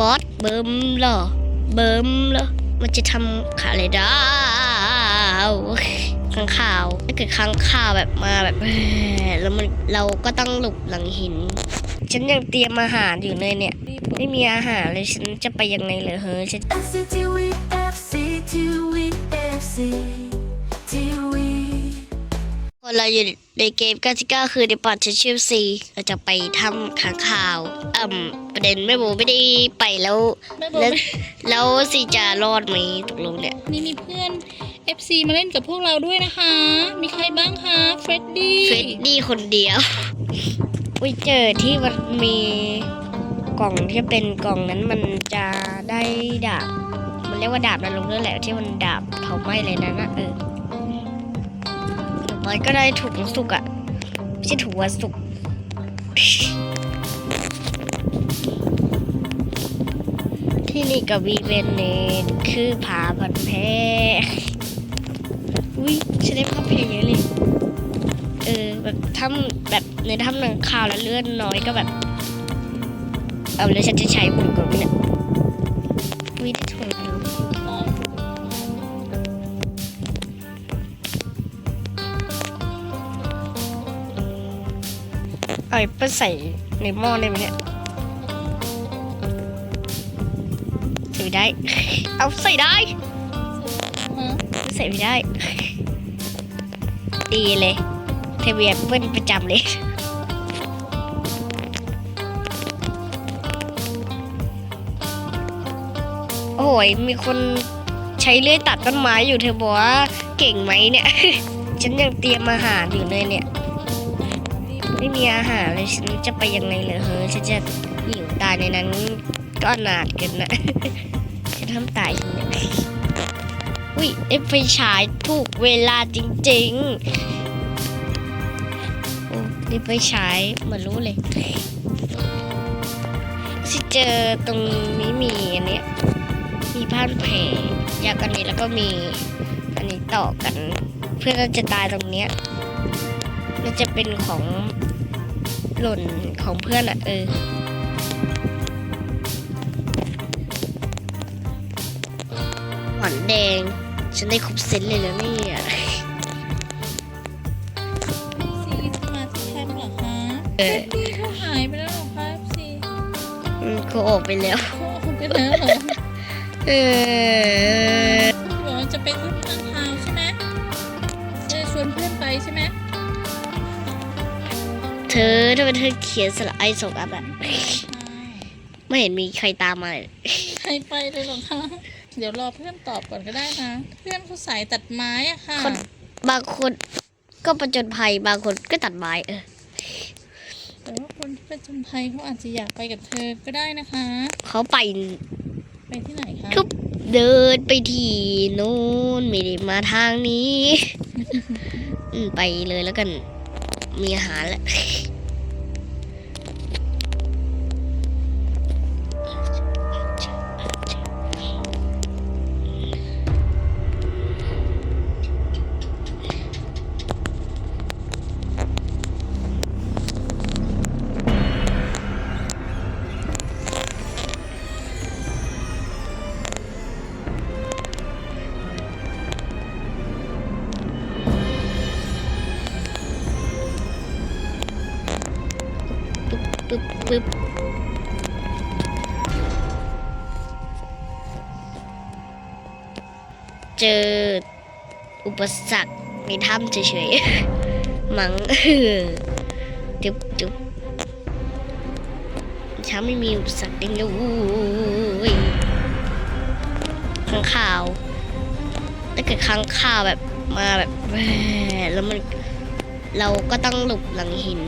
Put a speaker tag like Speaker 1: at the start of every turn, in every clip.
Speaker 1: บอสเบิ่มเหรอเบิ่มเหรอมันจะทำขาเลยดาวข้างข่าวถ้าเกิดข้างข่าวแบบมาแบบแล้วมันเราก็ต้องหลบหลังหิน ฉันยังเตรียมอาหารอยู่เลยเนี่ย ไม่มีอาหารเลยฉันจะไปยังไงเลยเฮ้ยฉัน คนเราอยู่ในเกม99คือในปอดเชชิลซีเราจะไปทำค้างข่าวอ่ำประเด็นแม่โบไม่ได้ไปแล้ว
Speaker 2: แม่บอก
Speaker 1: แล้ว
Speaker 2: ไม่
Speaker 1: แล้วสิจะรอดไหมตกลงเนี่ย
Speaker 2: นี่มีเพื่อน FC มาเล่นกับพวกเราด้วยนะคะ มีใครบ้างคะเฟรดดี้
Speaker 1: เฟรดดี้คนเดียวอุ้ยเจอที่มันมีกล่องที่เป็นกล่องนั้นมันจะได้ดาบ มันเรียกว่าดาบนรกนั่นแหละที่มันดาบเผาไหม้เลยนั่นนะเออ มันก็ได้ถุงสุกอะไม่ใช่ถุงวันสุกที่นี่กับวีเวนเนตคือผาบันแพอุ้ยฉันได้ภาพเพลงเยอะเลย เออ แบบถ้ำแบบในถ้ำหนังข่าวแล้วเลื่อนน้อยก็แบบ เอาแล้วฉันจะใช้บุญก่อนไหมเนี่ย เอาแอปเปิ้ลใส่ในหม้อได้ไหมเนี่ยใส่ได้ เอาใส่ได้ใส่ไม่ได้ ดีเลยเทเบียนเปิ้ลประจำเลยโอ้ยมีคนใช้เลื่อยตัดต้นไม้อยู่เธอบอกว่าเก่งไหมเนี่ย ฉันยังเตรียมอาหารอยู่เลยเนี่ย ไม่มีอาหารเลยฉันจะไปยังไงเลยเฮ้ยฉันจะหิวตายในนั้นก็อนาถเกินนะฉันทำตายฉันเนี่ยอุ้ยได้ไฟฉายถูกเวลาจริงๆโอ้ได้ไฟฉายเหมือนรู้เลยสิเจอตรงนี้มีอันเนี้ยมีผ้านแผลยากันนี้แล้วก็มีอันนี้ต่อกัน เพื่อจะตายตรงเนี้ย มันจะเป็นของหล่นของเพื่อนอะเออ หวานแดง ฉันได้ครบเซตเลยแล้วเนี่ย
Speaker 2: ซีจะมาที่แคมป์เหรอคะ
Speaker 1: เอ
Speaker 2: เฟร
Speaker 1: อ
Speaker 2: ดดี้เขาหายไปแล้วเหรอคะ FC
Speaker 1: อืมเขาออกไปแล้ว
Speaker 2: เขาออกไปแล้วเหรอ
Speaker 1: เออ
Speaker 2: เธ
Speaker 1: อทำไมเธอเขียนสระไอสองอันอะไม่เห็นมีใครตามมาเลย
Speaker 2: ใครไปเลยหรอคะเดี๋ยวรอเพื่อนตอบก่อนก็ได้นะ เพื่อนเขาสายตัดไม้อะค่ะ
Speaker 1: คนบางคนก็ประจนภัยบางคนก็ตัดไม้เออ
Speaker 2: แต่ว่าคนที่ป็นจนภัยเขาอาจจะอยากไปกับเธอก็ได้นะคะ
Speaker 1: เขาไป
Speaker 2: ไปที่ไหนคะ
Speaker 1: ก็เดินไปที่นู้นไม่ได้มาทางนี้ ไปเลยแล้วกัน มีอาหารแล้ว ปสรรคในถ้ำเฉยๆมังจุ๊บจุ๊บช้าไม่มีอุปสรรคเองเลยข้างข่าว ถ้าเกิดข้างข่าวแบบมาแบบแล้วมันเราก็ต้องหลบหลังหิน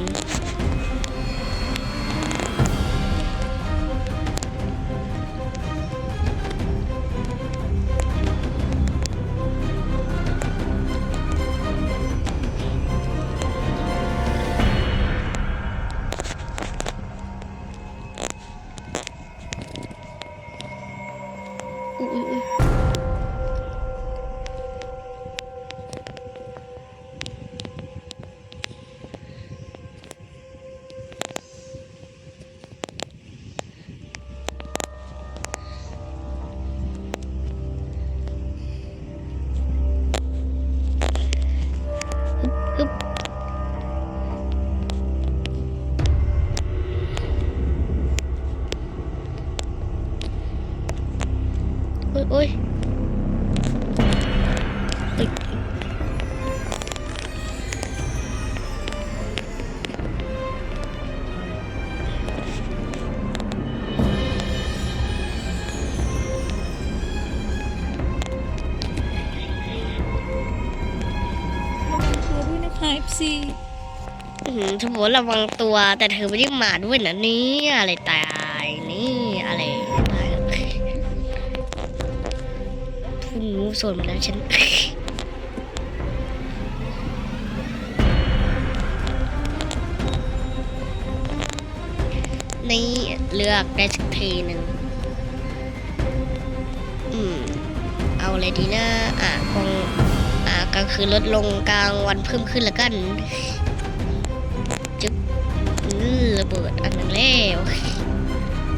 Speaker 1: อื้อหือเธอบอกว่าระวังตัว แต่เธอไม่ได้มาด้วยนะเนี่ยอะไรตายนี่อะไรตายทุ่นงูส่วนมาแล้วฉันนี่เลือกได้สักทีหนึ่งอืม เอาอะไรดีนะอะกองอ่า กลางคืนลดลงกลางวันเพิ่มขึ้นแล้วกันจึ๊บอือระเบิดอันหนึงแล้ว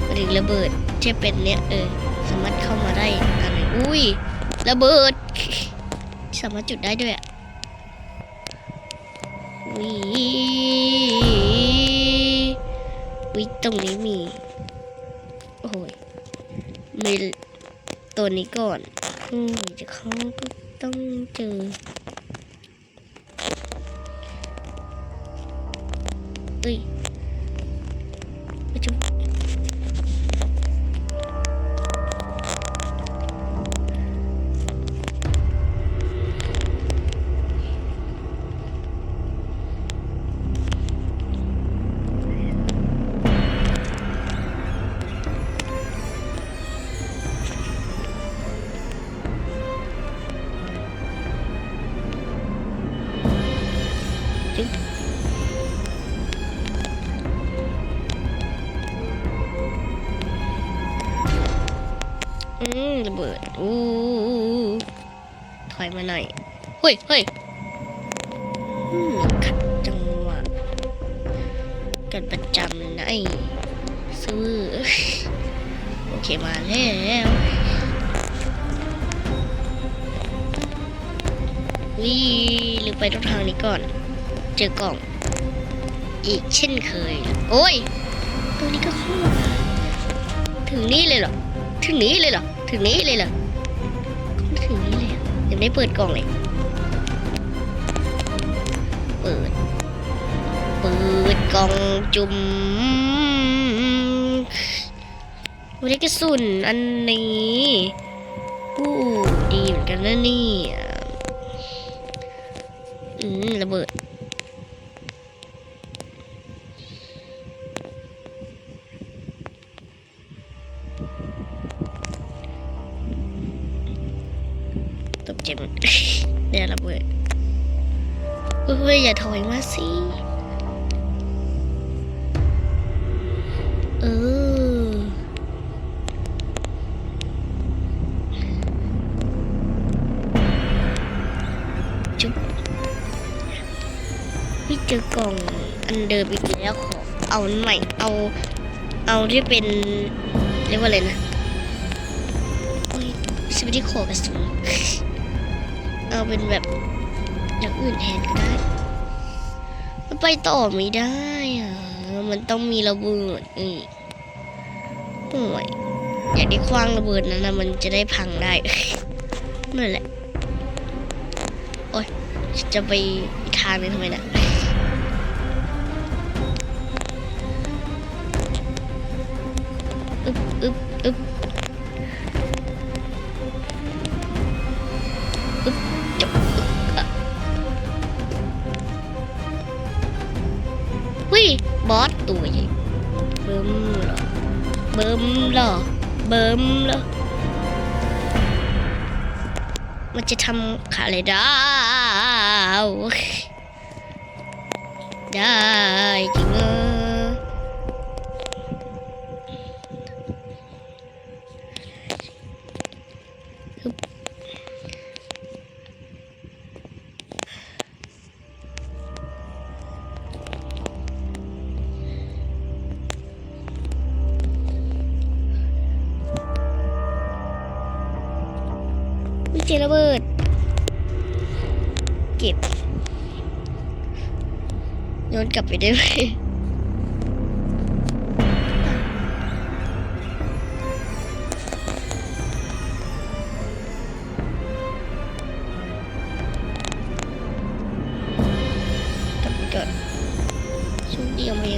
Speaker 1: มาถึงระเบิดที่เป็นเนี้ยเออสามารถเข้ามาได้อันนึงอุ้ยระเบิด สามารถจุดได้ด้วยอะวิวิตรงนี้มี โอ้ยมีตัวนี้ก่อนอืมจะเข้าก็ ต้องเจอ เอ้ย อู้ถอยมาหน่อย เฮ้ยเฮ้ยขัดจังหวะกันประจำเลยนะไอ้ซื้อโอเคมาแล้ววิหรือไปตรงทางนี้ก่อน เจอกล่อง อีกเช่นเคย โอ้ยตรงนี้ก็เข้าถึงนี่เลยเหรอ ถึงนี้เลยเหรอ ถึงนี้เลยเหรอ ยังไม่เปิดกล่องเลย เปิด เปิดกล่องจุ่มวันนี้กระสุนอันนี้ปู้ดีเหมือนกันนะนี่อืมระเบิด เฮ้ยอย่าถอยมาสิ เออ จุ๊บพี่เจอกล่องอันเดิมอีกแล้วขอเอาใหม่ เอา เอาที่เป็นเรียกว่าอะไรนะโอ้ยสวัสดีขอกระสุนเอาเป็นแบบ อย่างอื่นแทนก็ได้มันไปต่อไม่ได้อะมันต้องมีระเบิดอีกโอ้ยอยากได้คว้างระเบิดนั้นนะมันจะได้พังได้นั่นแหละโอ้ยจะไปอีกทางนึงทำไมนะอึบอึบอึบ เบิ่มเหรอมันจะทำขาเลยดาวได้จริง ระเบิด เก็บย้อนกลับไปได้ไหมจอดชุดเดียวไม่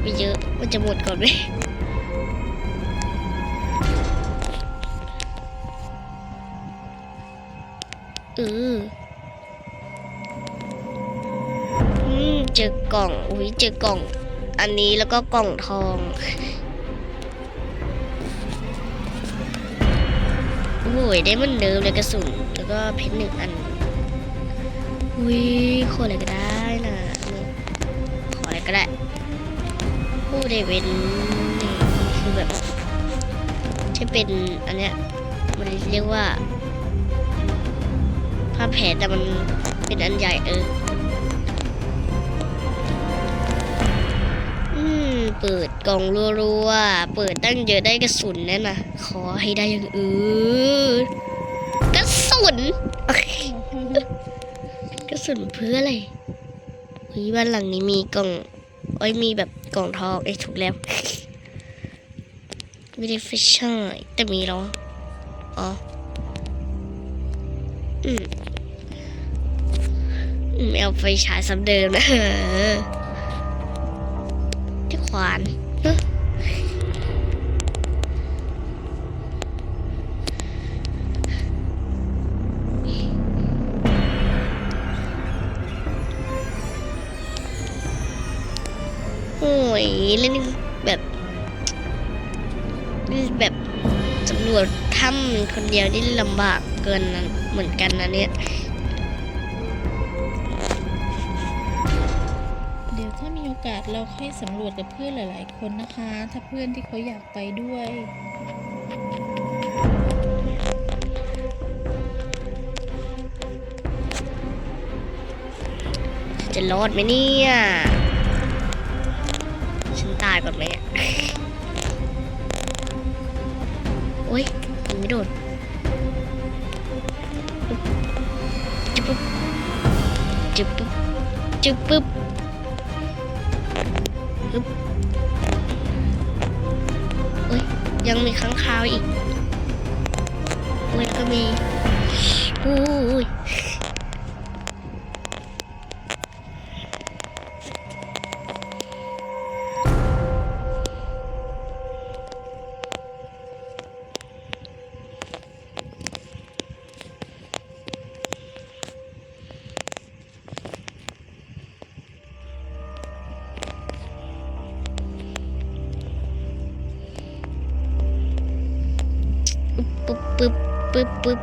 Speaker 1: ไปเยอะมันจะหมดก่อนไหม อออืมเจอกล่อง อุ้ยเจอกล่อง อันนี้แล้วก็กล่องทอง โอ้ยได้มันเดิมเลยกระสุน แล้วก็เพชรหนึ่งอัน อุ้ยขออะไรก็ได้นะนี่ขออะไรก็ได้ผู้ได้เว้นคือแบบที่เป็นอันเนี้ย มันเรียกว่า ผ้าแผลแต่มันเป็นอันใหญ่เออ อืม เปิดกล่องรัวๆ เปิดตั้งเยอะได้กระสุนแน่นะขอให้ได้อย่างอื่นกระสุน กระสุนเพื่ออะไรเฮ้ยบ้านหลังนี้มีกล่องโอ้ยมีแบบกล่องทองเอ้ถูกแล้วไม่ได้ฟิชชั่นแต่มีแล้วอ๋อ อืม อืมเอาไฟฉายสำเดิมนะที่ขวานเอ้อโอ้ยเล่นแบบเล่นแบบสำรวจถ้ำคนเดียวนี่ลำบากเกินเหมือนกันนะเนี่ย
Speaker 2: อกาสเราค่อยสำรวจกับเพื่อนหลาย ๆ คนนะคะ ถ้าเพื่อนที่เขาอยากไปด้วย
Speaker 1: จะรอดไหมเนี่ย ฉันตายก่อนไหมเนี่ย โอ๊ยยังไม่โดนจึ๊บปุ๊บจึ๊บปุ๊บจึ๊บปุ๊บ ยังมีค้างคาวอีกโอ๊ยก็มีอู้ย ปึ๊บปึ๊บปึ๊บ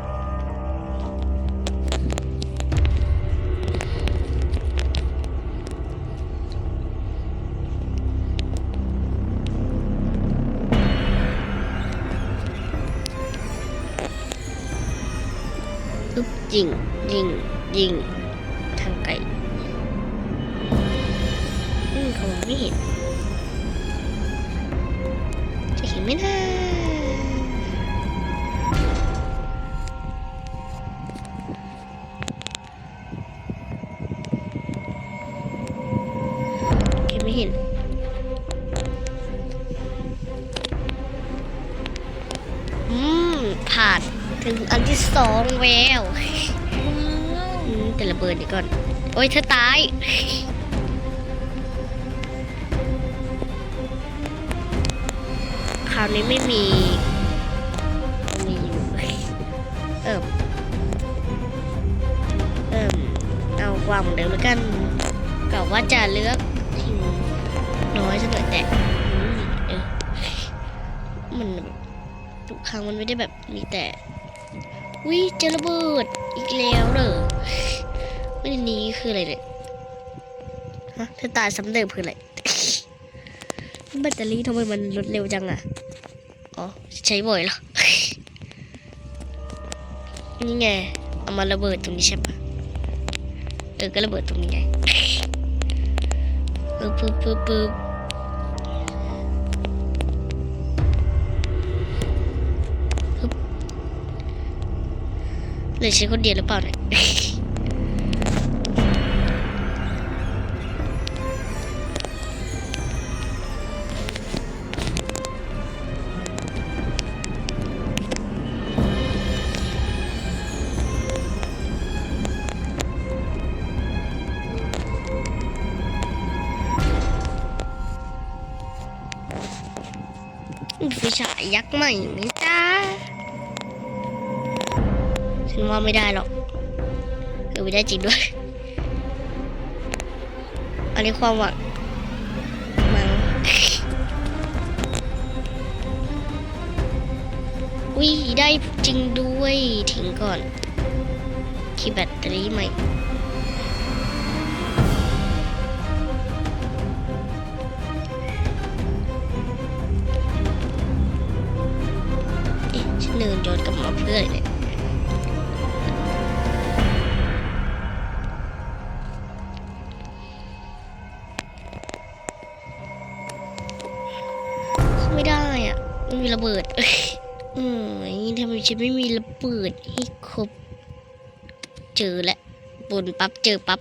Speaker 1: ปึ๊บยิงยิงยิงทางไกลอืมเขาไม่เห็น จะเห็นไหมนะานถึงอันที่สองแว
Speaker 2: ว
Speaker 1: แต่ระเบิดดีก่อน โอ้ยเธอตาย คราวนี้ไม่มีมีอยู่เอิมเอิมเอาความเดิมแล้วกันกะว่าจะเลือกทิ้งน้อยสักหน่อยแต่มัน ครั้งมันไม่ได้แบบมีแต่วิจอระเบิดอีกแล้วเหรอไม่ด้นี้คืออะไรเนี่ยฮะเธอตายซ้ำเดิมคืออะไรแบตเตอรี่ทำไมมันลดเร็วจังอะอ๋อใช้บ่อยเหรอนี่ไงเอามาระเบิดตรงนี้ใช่ปะเออก็ระเบิดตรงนี้ไงปึ๊บปึ๊บปึ๊บ หรือฉันคนเดียวหรือเปล่าเนี่ยไฟฉายยักษ์ใหม่ไม่ ฉันว่าไม่ได้หรอกเออไม่ได้จริงด้วย อันนี้ความหวังมั้งอุ้ยได้จริงด้วยทิ้งก่อนคีย์แบตเตอรี่ใหม่ บิดเอ้ยทำไมฉันไม่มีระเบิดให้ครบ เจอแล้วบนปั๊บเจอปั๊บ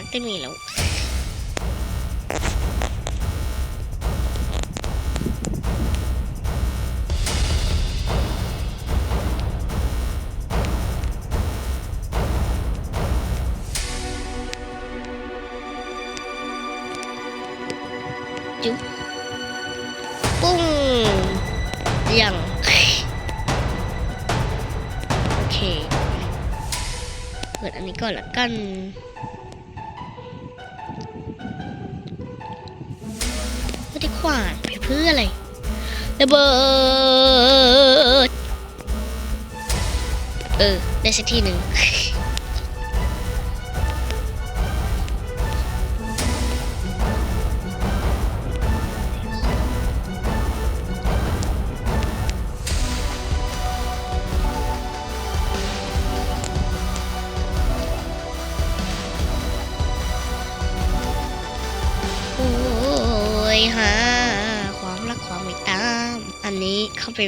Speaker 1: ที่ถุงยางก็มีแล้วจุ๊บปุ้ งยังโอเคเปิดอันนี้ก่อนละกันไม่ได้ขวานไปเพื่ออะไรระเบิดเออได้สักทีหนึ่ง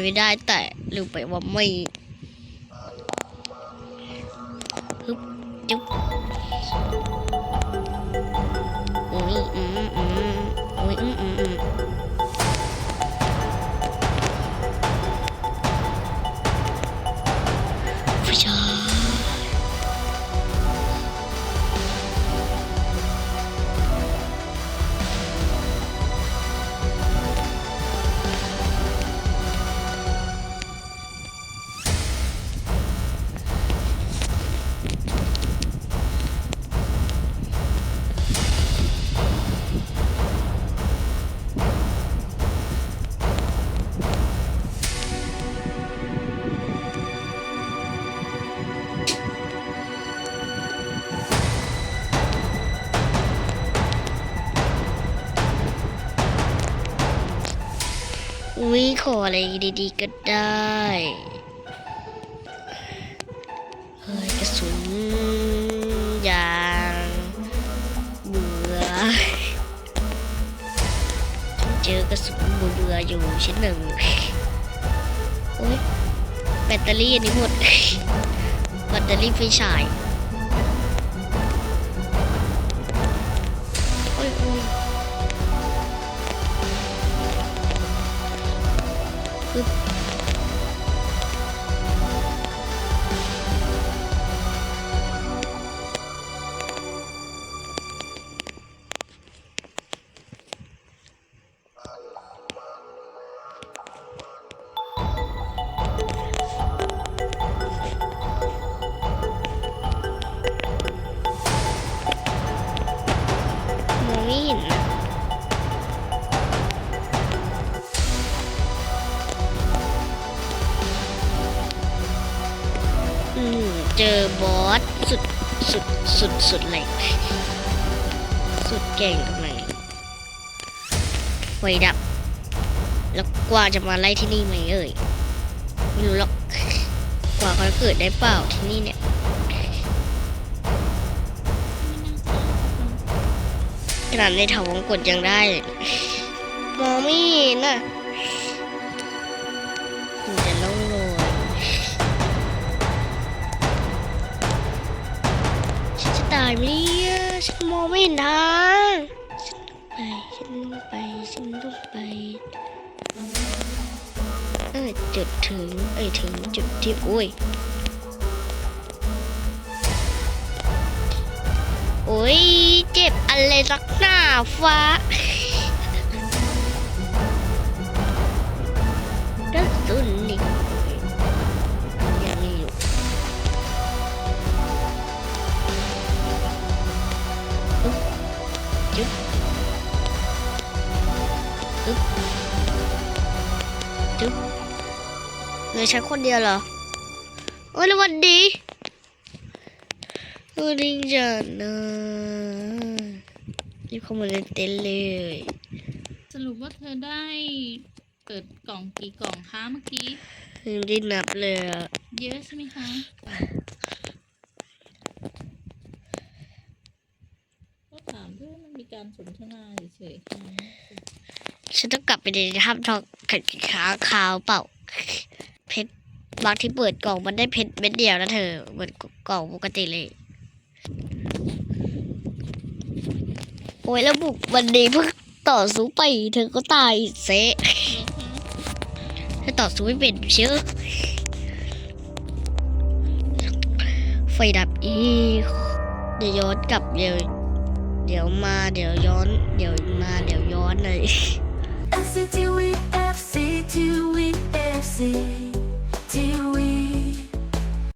Speaker 1: ไม่ได้แต่ลืมไปว่าไม่ อุ้ยขออะไรดีๆก็ได้ เฮ้ยกระสุนยางเบื่อเจอกระสุนเบื่ออยู่ชิ้นหนึ่งโอ้ยแบตเตอรี่อันนี้หมดแบตเตอรี่ไฟฉาย สุดสุดแหลกสุดเก่งตรงไหนไฟดับ แล้วกว่าจะมาไล่ที่นี่ไหมเอ่ยไม่รู้หรอกกว่าเขาเกิดได้เปล่าที่นี่เนี่ยขนาดในถววงกดยังได้มองไม่เห็นน่ะายไหมเนี่ยฉันมองไม่เห็นทางฉันต้องไปฉันต้องไปฉันต้องไปเออจุดถึงเอ้ยถึงจุดที่โอ้ยโอ้ยเจ็บอะไรสักหน้าฟ้า ลือฉันคนเดียวเหรอโอ้ยแล้ววันดีสวัสดีจันนะรีบเข้ามาในเต็นท์เลย
Speaker 2: สรุปว่าเธอได้เปิดกล่องกี่กล่องคะเมื่อกี้
Speaker 1: ยังได้นับเลยอะ
Speaker 2: เยอะใช่ไหมคะก็ถามเพื่อมันมีการสนทนาเฉยๆค่ะ
Speaker 1: ฉันต้องกลับไปในถ้ำทองขัดขาขาวเปล่าเพ บางที่เปิดกล่องมันได้เพชรเม็ดเดียวนะเธอเหมือนกล่องปกติเลย โอ้ยแล้วบุกวันนี้เพิ่งต่อสู้ไป เธอก็ตายเซะเธอต่อสู้ไม่เป็นเชื่อไฟดับอีกเดี๋ยวย้อนกลับเดี๋ยวเดี๋ยวมาเดี๋ยวย้อน เดี๋ยวมาเดี๋ยวย้อนเลย
Speaker 3: S C T V to